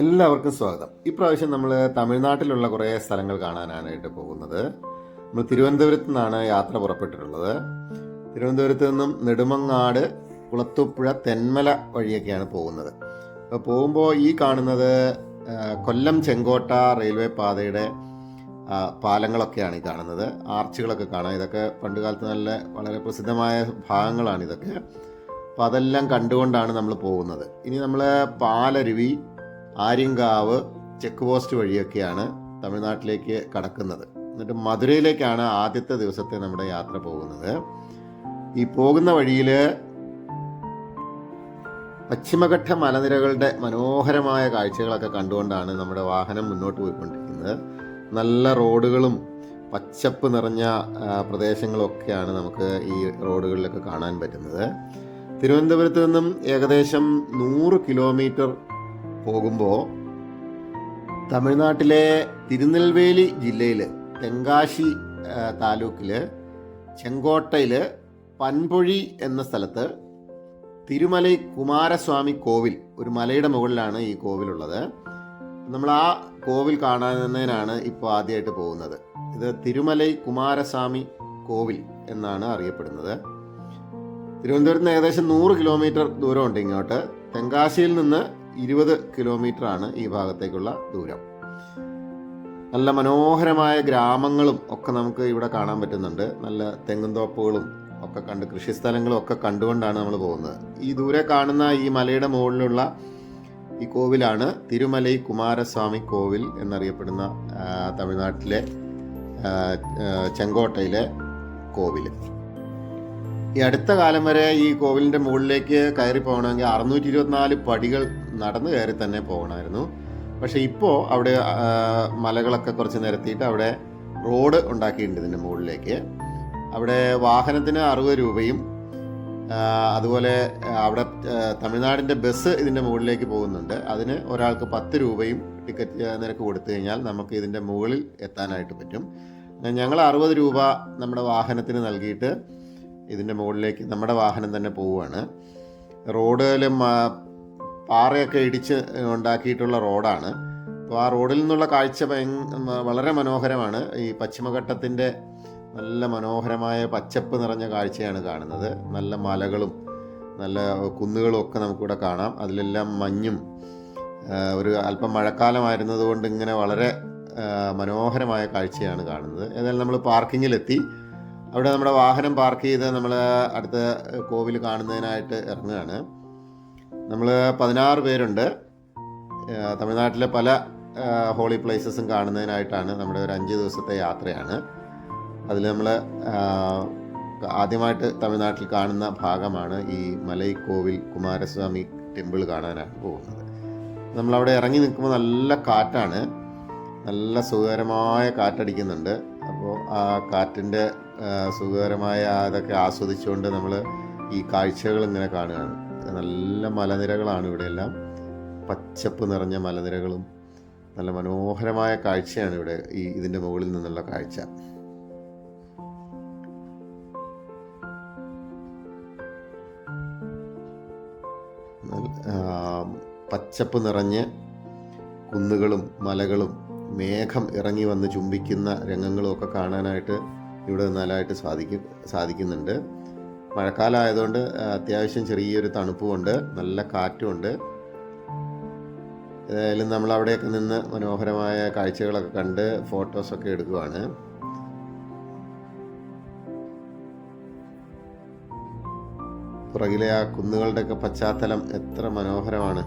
എല്ലാവർക്കും സ്വാഗതം. ഇപ്രാവശ്യം നമ്മൾ തമിഴ്നാട്ടിലുള്ള കുറേ സ്ഥലങ്ങൾ കാണാനായിട്ട് പോകുന്നത്. നമ്മൾ തിരുവനന്തപുരത്ത് നിന്നാണ് യാത്ര പുറപ്പെട്ടിട്ടുള്ളത്. തിരുവനന്തപുരത്ത് നിന്നും നെടുമങ്ങാട് കുളത്തുപ്പുഴ തെന്മല വഴിയൊക്കെയാണ് പോകുന്നത്. അപ്പോൾ പോകുമ്പോൾ ഈ കാണുന്നത് കൊല്ലം ചെങ്കോട്ട റെയിൽവേ പാതയുടെ പാലങ്ങളൊക്കെയാണ് ഈ കാണുന്നത്. ആർച്ചുകളൊക്കെ കാണാം. ഇതൊക്കെ പണ്ട് കാലത്ത് നല്ല വളരെ പ്രസിദ്ധമായ ഭാഗങ്ങളാണ് ഇതൊക്കെ. അപ്പോൾ അതെല്ലാം കണ്ടുകൊണ്ടാണ് നമ്മൾ പോകുന്നത്. ഇനി നമ്മൾ പാലരുവി ആര്യങ്കാവ് ചെക്ക് പോസ്റ്റ് വഴിയൊക്കെയാണ് തമിഴ്നാട്ടിലേക്ക് കടക്കുന്നത്. എന്നിട്ട് മധുരയിലേക്കാണ് ആദ്യത്തെ ദിവസത്തെ നമ്മുടെ യാത്ര പോകുന്നത്. ഈ പോകുന്ന വഴിയിൽ പശ്ചിമഘട്ട മലനിരകളുടെ മനോഹരമായ കാഴ്ചകളൊക്കെ കണ്ടുകൊണ്ടാണ് നമ്മുടെ വാഹനം മുന്നോട്ട് പോയിക്കൊണ്ടിരിക്കുന്നത്. നല്ല റോഡുകളും പച്ചപ്പ് നിറഞ്ഞ പ്രദേശങ്ങളൊക്കെയാണ് നമുക്ക് ഈ റോഡുകളിലൊക്കെ കാണാൻ പറ്റുന്നത്. തിരുവനന്തപുരത്ത് നിന്നും ഏകദേശം നൂറ് കിലോമീറ്റർ പോകുമ്പോൾ തമിഴ്നാട്ടിലെ തിരുനെൽവേലി ജില്ലയിൽ തെങ്കാശി താലൂക്കിൽ ചെങ്കോട്ടയിൽ പൻപൊഴി എന്ന സ്ഥലത്ത് തിരുമലൈ കുമാരസ്വാമി കോവിൽ ഒരു മലയുടെ മുകളിലാണ് ഈ കോവിലുള്ളത്. നമ്മൾ ആ കോവിൽ കാണുന്നതിനാണ് ഇപ്പോൾ ആദ്യമായിട്ട് പോകുന്നത്. ഇത് തിരുമലൈ കുമാരസ്വാമി കോവിൽ എന്നാണ് അറിയപ്പെടുന്നത്. തിരുവനന്തപുരത്ത് നിന്ന് ഏകദേശം നൂറ് കിലോമീറ്റർ ദൂരമുണ്ട് ഇങ്ങോട്ട്. തെങ്കാശിയിൽ നിന്ന് ഇരുപത് കിലോമീറ്റർ ആണ് ഈ ഭാഗത്തേക്കുള്ള ദൂരം. നല്ല മനോഹരമായ ഗ്രാമങ്ങളും ഒക്കെ നമുക്ക് ഇവിടെ കാണാൻ പറ്റുന്നുണ്ട്. നല്ല തെങ്ങുംതോപ്പുകളും ഒക്കെ കണ്ട് കൃഷിസ്ഥലങ്ങളും ഒക്കെ കണ്ടുകൊണ്ടാണ് നമ്മൾ പോകുന്നത്. ഈ ദൂരെ കാണുന്ന ഈ മലയുടെ മുകളിലുള്ള ഈ കോവിലാണ് തിരുമലൈ കുമാരസ്വാമി കോവിൽ എന്നറിയപ്പെടുന്ന തമിഴ്നാട്ടിലെ ചെങ്കോട്ടയിലെ കോവിൽ ഈ അടുത്ത കാലം വരെ ഈ കോവിലിന്റെ മുകളിലേക്ക് കയറി പോകണമെങ്കിൽ അറുന്നൂറ്റി ഇരുപത്തിനാല് പടികൾ നടന്നു കയറി തന്നെ പോകണമായിരുന്നു. പക്ഷേ ഇപ്പോൾ അവിടെ മലകളൊക്കെ കുറച്ച് നിരത്തിയിട്ട് അവിടെ റോഡ് ഉണ്ടാക്കിയിട്ടുണ്ട് ഇതിന്റെ മുകളിലേക്ക്. അവിടെ വാഹനത്തിന് അറുപത് രൂപയും അതുപോലെ അവിടെ തമിഴ്നാടിന്റെ ബസ് ഇതിന്റെ മുകളിലേക്ക് പോകുന്നുണ്ട്. അതിന് ഒരാൾക്ക് പത്ത് രൂപയും ടിക്കറ്റ് നിരക്ക് കൊടുത്തു കഴിഞ്ഞാൽ നമുക്ക് ഇതിന്റെ മുകളിൽ എത്താനായിട്ട് പറ്റും. ഞങ്ങൾ അറുപത് രൂപ നമ്മുടെ വാഹനത്തിന് നൽകിയിട്ട് ഇതിന്റെ മുകളിലേക്ക് നമ്മുടെ വാഹനം തന്നെ പോവുകയാണ്. റോഡിലും പാറയൊക്കെ ഇടിച്ച് ഉണ്ടാക്കിയിട്ടുള്ള റോഡാണ്. അപ്പോൾ ആ റോഡിൽ നിന്നുള്ള കാഴ്ച വളരെ മനോഹരമാണ്. ഈ പശ്ചിമഘട്ടത്തിന്റെ നല്ല മനോഹരമായ പച്ചപ്പ് നിറഞ്ഞ കാഴ്ചയാണ് കാണുന്നത്. നല്ല മലകളും നല്ല കുന്നുകളും ഒക്കെ നമുക്കിവിടെ കാണാം. അതിലെല്ലാം മഞ്ഞും ഒരു അല്പം മഴക്കാലമായിരുന്നതുകൊണ്ട് ഇങ്ങനെ വളരെ മനോഹരമായ കാഴ്ചയാണ് കാണുന്നത്. ഏതായാലും നമ്മൾ പാർക്കിങ്ങിലെത്തി. അവിടെ നമ്മുടെ വാഹനം പാർക്ക് ചെയ്ത് നമ്മൾ അടുത്ത കോവിൽ കാണുന്നതിനായിട്ട് ഇറങ്ങുകയാണ്. നമ്മൾ പതിനാറ് പേരുണ്ട്. തമിഴ്നാട്ടിലെ പല ഹോളി പ്ലേസസും കാണുന്നതിനായിട്ടാണ് നമ്മുടെ ഒരു അഞ്ച് ദിവസത്തെ യാത്രയാണ്. അതിൽ നമ്മൾ ആദ്യമായിട്ട് തമിഴ്നാട്ടിൽ കാണുന്ന ഭാഗമാണ് ഈ മലൈ കോവിൽ കുമാരസ്വാമി ടെമ്പിൾ കാണാനാണ് പോകുന്നത്. നമ്മളവിടെ ഇറങ്ങി നിൽക്കുമ്പോൾ നല്ല കാറ്റാണ്. നല്ല സുഖകരമായ കാറ്റടിക്കുന്നുണ്ട്. അപ്പോൾ ആ കാറ്റിന്റെ സുഖകരമായ അതൊക്കെ ആസ്വദിച്ചുകൊണ്ട് നമ്മൾ ഈ കാഴ്ചകൾ ഇങ്ങനെ കാണുകയാണ്. നല്ല മലനിരകളാണ് ഇവിടെയെല്ലാം പച്ചപ്പ് നിറഞ്ഞ മലനിരകളും നല്ല മനോഹരമായ കാഴ്ചയാണ് ഇവിടെ ഈ ഇതിന്റെ മുകളിൽ നിന്നുള്ള കാഴ്ച. പച്ചപ്പ് നിറഞ്ഞ് കുന്നുകളും മലകളും മേഘം ഇറങ്ങി വന്ന് ചുംബിക്കുന്ന രംഗങ്ങളുമൊക്കെ കാണാനായിട്ട് ഇവിടെ നിന്നാലായിട്ട് സാധിക്കും സാധിക്കുന്നുണ്ട്. മഴക്കാലമായതുകൊണ്ട് ആയതുകൊണ്ട് അത്യാവശ്യം ചെറിയൊരു തണുപ്പുമുണ്ട് നല്ല കാറ്റുമുണ്ട്. ഏതായാലും നമ്മൾ അവിടെയൊക്കെ നിന്ന് മനോഹരമായ കാഴ്ചകളൊക്കെ കണ്ട് ഫോട്ടോസൊക്കെ എടുക്കുവാണ്. പുറകിലെ ആ കുന്നുകളുടെയൊക്കെ പശ്ചാത്തലം എത്ര മനോഹരമാണ്.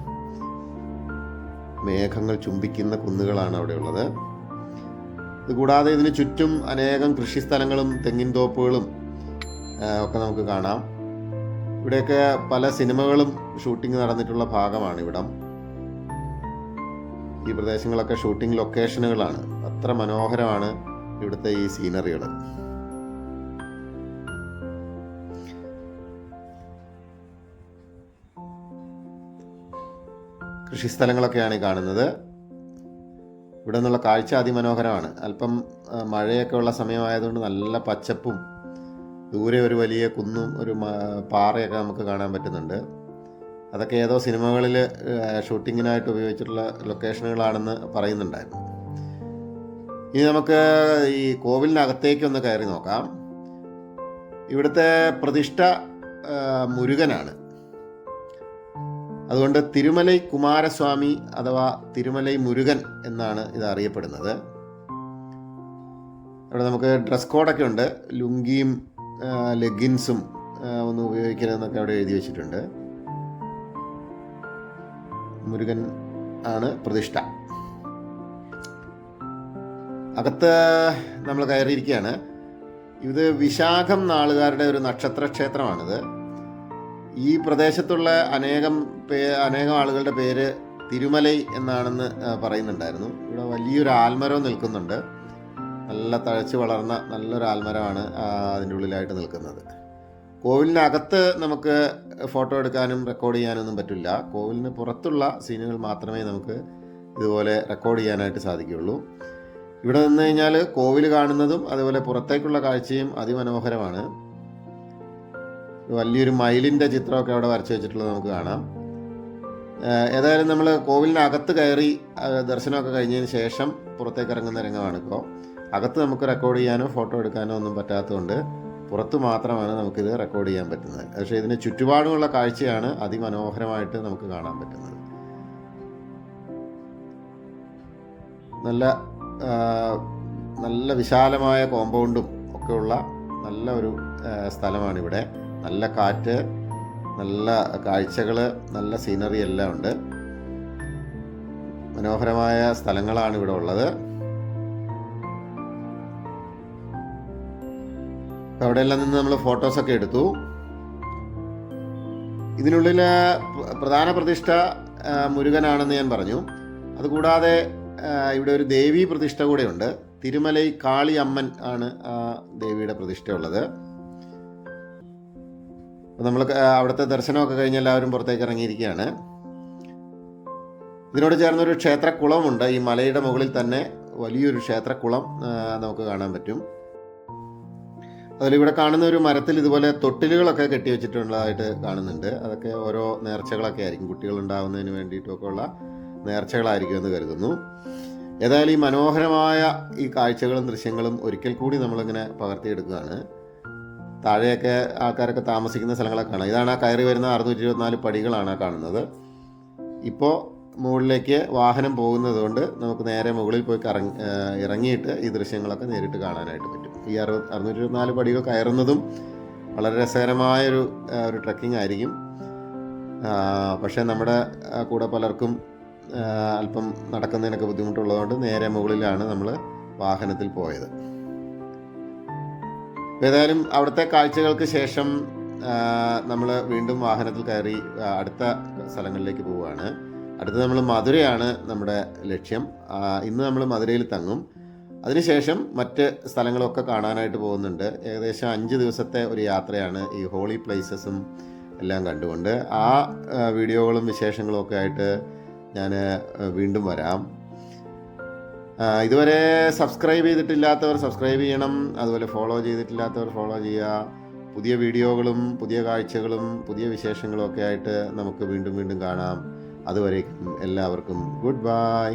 മേഘങ്ങൾ ചുംബിക്കുന്ന കുന്നുകളാണ് അവിടെയുള്ളത്. ഇത് കൂടാതെ ഇതിന് ചുറ്റും അനേകം കൃഷിസ്ഥലങ്ങളും തെങ്ങിൻ തോപ്പുകളും ഒക്കെ നമുക്ക് കാണാം. ഇവിടെയൊക്കെ പല സിനിമകളും ഷൂട്ടിംഗ് നടന്നിട്ടുള്ള ഭാഗമാണ് ഇവിടം. ഈ പ്രദേശങ്ങളൊക്കെ ഷൂട്ടിംഗ് ലൊക്കേഷനുകളാണ്. അത്ര മനോഹരമാണ് ഇവിടുത്തെ ഈ സീനറികൾ കൃഷിസ്ഥലങ്ങളൊക്കെയാണ് ഈ കാണുന്നത്. ഇവിടെ നിന്നുള്ള കാഴ്ച അതിമനോഹരമാണ്. അല്പം മഴയൊക്കെ ഉള്ള സമയമായതുകൊണ്ട് നല്ല പച്ചപ്പും ദൂരെ ഒരു വലിയ കുന്നും ഒരു പാറയൊക്കെ നമുക്ക് കാണാൻ പറ്റുന്നുണ്ട്. അതൊക്കെ ഏതോ സിനിമകളിൽ ഷൂട്ടിങ്ങിനായിട്ട് ഉപയോഗിച്ചിട്ടുള്ള ലൊക്കേഷനുകളാണെന്ന് പറയുന്നുണ്ടായിരുന്നു. ഇനി നമുക്ക് ഈ കോവിലിനകത്തേക്ക് ഒന്ന് കയറി നോക്കാം. ഇവിടുത്തെ പ്രതിഷ്ഠ മുരുകനാണ്. അതുകൊണ്ട് തിരുമലൈ കുമാരസ്വാമി അഥവാ തിരുമലൈ മുരുകൻ എന്നാണ് ഇത് അറിയപ്പെടുന്നത്. ഇവിടെ നമുക്ക് ഡ്രസ് കോഡൊക്കെ ഉണ്ട്. ലുങ്കിയും ലെഗിൻസും ഒന്ന് ഒന്നും ഉപയോഗിക്കരുതെന്നൊക്കെ അവിടെ എഴുതി വെച്ചിട്ടുണ്ട്. മുരുകൻ ആണ് പ്രതിഷ്ഠ. അകത്ത് നമ്മൾ കയറിയിരിക്കുകയാണ്. ഇത് വിശാഖം നാളുകാരുടെ ഒരു നക്ഷത്ര ക്ഷേത്രമാണിത് ഈ പ്രദേശത്തുള്ള അനേകം പേ അനേകം ആളുകളുടെ പേര് തിരുമലൈ എന്നാണെന്ന് പറയുന്നുണ്ടായിരുന്നു. ഇവിടെ വലിയൊരു ആൽമരം നിൽക്കുന്നുണ്ട്. നല്ല തഴച്ച് വളർന്ന നല്ലൊരു ആൽമരമാണ് അതിന്റെ ഉള്ളിലായിട്ട് നിൽക്കുന്നത്. കോവിലിനകത്ത് നമുക്ക് ഫോട്ടോ എടുക്കാനും റെക്കോർഡ് ചെയ്യാനൊന്നും പറ്റില്ല. കോവിലിന് പുറത്തുള്ള സീനുകൾ മാത്രമേ നമുക്ക് ഇതുപോലെ റെക്കോർഡ് ചെയ്യാനായിട്ട് സാധിക്കുകയുള്ളൂ. ഇവിടെ നിന്ന് കഴിഞ്ഞാൽ കോവിൽ കാണുന്നതും അതുപോലെ പുറത്തേക്കുള്ള കാഴ്ചയും അതിമനോഹരമാണ്. വലിയൊരു മയിലിന്റെ ചിത്രമൊക്കെ അവിടെ വരച്ചു വെച്ചിട്ടുള്ളത് നമുക്ക് കാണാം. ഏതായാലും നമ്മൾ കോവിലിനകത്ത് കയറി ദർശനമൊക്കെ കഴിഞ്ഞതിന് ശേഷം പുറത്തേക്ക് ഇറങ്ങുന്ന രംഗമാണ് ഇപ്പോൾ അകത്ത് നമുക്ക് റെക്കോർഡ് ചെയ്യാനോ ഫോട്ടോ എടുക്കാനോ ഒന്നും പറ്റാത്തതുകൊണ്ട് പുറത്ത് മാത്രമാണ് നമുക്കിത് റെക്കോർഡ് ചെയ്യാൻ പറ്റുന്നത്. പക്ഷേ ഇതിന് ചുറ്റുപാടുമുള്ള കാഴ്ചയാണ് അതിമനോഹരമായിട്ട് നമുക്ക് കാണാൻ പറ്റുന്നത്. നല്ല നല്ല വിശാലമായ കോമ്പൗണ്ടും ഒക്കെയുള്ള നല്ല ഒരു സ്ഥലമാണ് ഇവിടെ നല്ല കാറ്റ് നല്ല കാഴ്ചകൾ നല്ല സീനറി എല്ലാം ഉണ്ട്. മനോഹരമായ സ്ഥലങ്ങളാണ് ഇവിടെ ഉള്ളത്. അവിടെയെല്ലാം നിന്ന് നമ്മൾ ഫോട്ടോസൊക്കെ എടുത്തു. ഇതിനുള്ളിൽ പ്ര- പ്രധാന പ്രതിഷ്ഠ മുരുകനാണെന്ന് ഞാൻ പറഞ്ഞു. അതുകൂടാതെ ഇവിടെ ഒരു ദേവീ പ്രതിഷ്ഠ കൂടെയുണ്ട് തിരുമലൈ കാളി അമ്മൻ ആണ് ആ ദേവിയുടെ പ്രതിഷ്ഠ ഉള്ളത്. അപ്പോൾ നമ്മൾ അവിടുത്തെ ദർശനമൊക്കെ കഴിഞ്ഞ് എല്ലാവരും പുറത്തേക്ക് ഇറങ്ങിയിരിക്കുകയാണ്. ഇതിനോട് ചേർന്നൊരു ക്ഷേത്രക്കുളമുണ്ട്. ഈ മലയുടെ മുകളിൽ തന്നെ വലിയൊരു ക്ഷേത്രക്കുളം നമുക്ക് കാണാൻ പറ്റും. അതുപോലെ ഇവിടെ കാണുന്ന ഒരു മരത്തിൽ ഇതുപോലെ തൊട്ടിലുകളൊക്കെ കെട്ടി വെച്ചിട്ടുള്ളതായിട്ട് കാണുന്നുണ്ട്. അതൊക്കെ ഓരോ നേർച്ചകളൊക്കെ ആയിരിക്കും. കുട്ടികൾ ഉണ്ടാവുന്നതിന് വേണ്ടിയിട്ടൊക്കെ ഉള്ള നേർച്ചകളായിരിക്കും എന്ന് കരുതുന്നു. ഏതായാലും ഈ മനോഹരമായ ഈ കാഴ്ചകളും ദൃശ്യങ്ങളും ഒരിക്കൽ കൂടി നമ്മളിങ്ങനെ പകർത്തിയെടുക്കുകയാണ്. താഴെയൊക്കെ ആൾക്കാരൊക്കെ താമസിക്കുന്ന സ്ഥലങ്ങളൊക്കെ കാണാം. ഇതാണ് ആ കയറി വരുന്ന അറുന്നൂറ്റി ഇരുപത്തിനാല് പടികളാണ് കാണുന്നത്. ഇപ്പോൾ മുകളിലേക്ക് വാഹനം പോകുന്നത് കൊണ്ട് നമുക്ക് നേരെ മുകളിൽ പോയി കറങ്ങി ഇറങ്ങിയിട്ട് ഈ ദൃശ്യങ്ങളൊക്കെ നേരിട്ട് കാണാനായിട്ട് പറ്റും. ഈ അറു അറുന്നൂറ്റി ഇരുപത്തിനാല് പടികൾ കയറുന്നതും വളരെ രസകരമായൊരു ഒരു ട്രക്കിംഗ് ആയിരിക്കും. പക്ഷേ നമ്മുടെ കൂടെ പലർക്കും അല്പം നടക്കുന്നതിനൊക്കെ ബുദ്ധിമുട്ടുള്ളതുകൊണ്ട് നേരെ മുകളിലാണ് നമ്മൾ വാഹനത്തിൽ പോയത്. ഏതായാലും അവിടുത്തെ കാഴ്ചകൾക്ക് ശേഷം നമ്മൾ വീണ്ടും വാഹനത്തിൽ കയറി അടുത്ത സ്ഥലങ്ങളിലേക്ക് പോവുകയാണ്. അടുത്ത് നമ്മൾ മധുരയാണ് നമ്മുടെ ലക്ഷ്യം. ഇന്ന് നമ്മൾ മധുരയിൽ തങ്ങും. അതിനുശേഷം മറ്റ് സ്ഥലങ്ങളൊക്കെ കാണാനായിട്ട് പോകുന്നുണ്ട്. ഏകദേശം അഞ്ച് ദിവസത്തെ ഒരു യാത്രയാണ് ഈ ഹോളി പ്ലേസസും എല്ലാം കണ്ടുകൊണ്ട്. ആ വീഡിയോകളും വിശേഷങ്ങളും ഒക്കെ ആയിട്ട് ഞാൻ വീണ്ടും വരാം. ഇതുവരെ സബ്സ്ക്രൈബ് ചെയ്തിട്ടില്ലാത്തവർ സബ്സ്ക്രൈബ് ചെയ്യണം. അതുപോലെ ഫോളോ ചെയ്തിട്ടില്ലാത്തവർ ഫോളോ ചെയ്യുക. പുതിയ വീഡിയോകളും പുതിയ കാഴ്ചകളും പുതിയ വിശേഷങ്ങളും ഒക്കെ ആയിട്ട് നമുക്ക് വീണ്ടും വീണ്ടും കാണാം. അതുവരേക്കും എല്ലാവർക്കും ഗുഡ് ബൈ